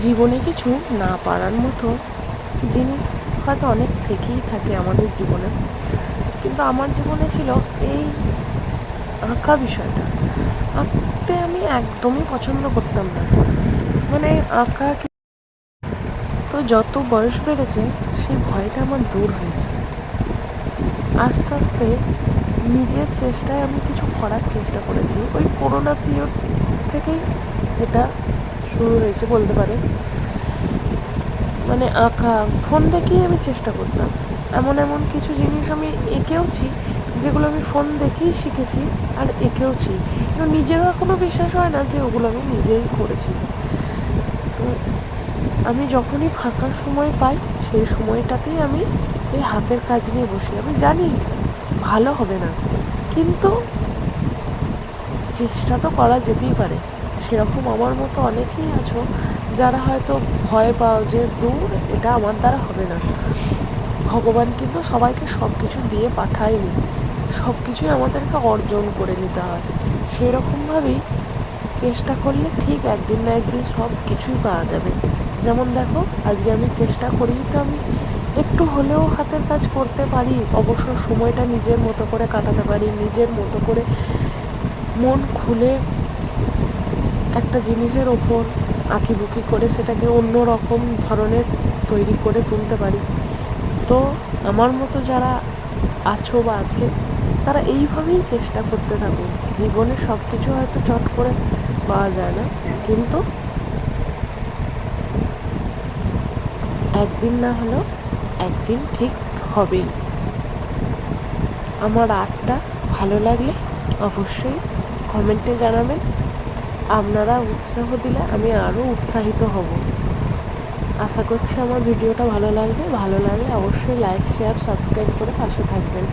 জীবনে কিছু না পারার মতো জিনিস হয়তো অনেক থেকেই থাকে আমাদের জীবনে। কিন্তু আমার জীবনে ছিল এই আঁকা বিষয়টা। আঁকতে আমি একদমই পছন্দ করতাম না। মানে আঁকা তো যত বয়স বেড়েছে, সেই ভয়টা আমার দূর হয়েছে। আস্তে আস্তে নিজের চেষ্টায় আমি কিছু করার চেষ্টা করেছি। ওই করোনা পিরিয়ড থেকেই এটা শুরু হয়েছে বলতে পারে। মানে আঁকা, ফোন দেখেই আমি চেষ্টা করতাম। এমন এমন কিছু জিনিস আমি এঁকেওছি, যেগুলো আমি ফোন দেখেই শিখেছি আর এঁকেওছি। কিন্তু নিজেরও এখনও বিশ্বাস হয় না যে ওগুলো আমি নিজেই করেছি। তো আমি যখনই ফাঁকা সময় পাই, সেই সময়টাতেই আমি এই হাতের কাজ নিয়ে বসি। আমি জানি ভালো হবে না, কিন্তু চেষ্টা তো করা যেতেই পারে। সেরকম আমার মতো অনেকেই আছো যারা হয়তো ভয় পাও যে দূর এটা আমার দ্বারা হবে না। ভগবান কিন্তু সবাইকে সব কিছু দিয়ে পাঠায়নি। সব কিছুই আমাদেরকে অর্জন করে নিতে হয়। সেই রকমভাবেই চেষ্টা করলে ঠিক একদিন না একদিন সব কিছুই পাওয়া যাবে। যেমন দেখো, আজকে আমি চেষ্টা করি তো আমি একটু হলেও হাতের কাজ করতে পারি। অবসর সময়টা নিজের মতো করে কাটাতে পারি, নিজের মতো করে মন খুলে একটা জিনিসের ওপর আঁকিবুকি করে সেটাকে অন্য রকম ধরনের তৈরি করে তুলতে পারি। তো আমার মতো যারা আছো বা আছে, তারা এইভাবেই চেষ্টা করতে থাকো। জীবনে সব কিছু হয়তো চট করে পাওয়া যায় না, কিন্তু একদিন না হলেও একদিন ঠিক হবেই। আমার আর্টটা ভালো লাগলে অবশ্যই কমেন্টে জানাবেন। আপনারা উৎসাহ দিলে আমি আরও উৎসাহিত হব। আশা করছি আমার ভিডিওটা ভালো লাগবে। ভালো লাগলে অবশ্যই লাইক শেয়ার সাবস্ক্রাইব করে পাশে থাকবেন।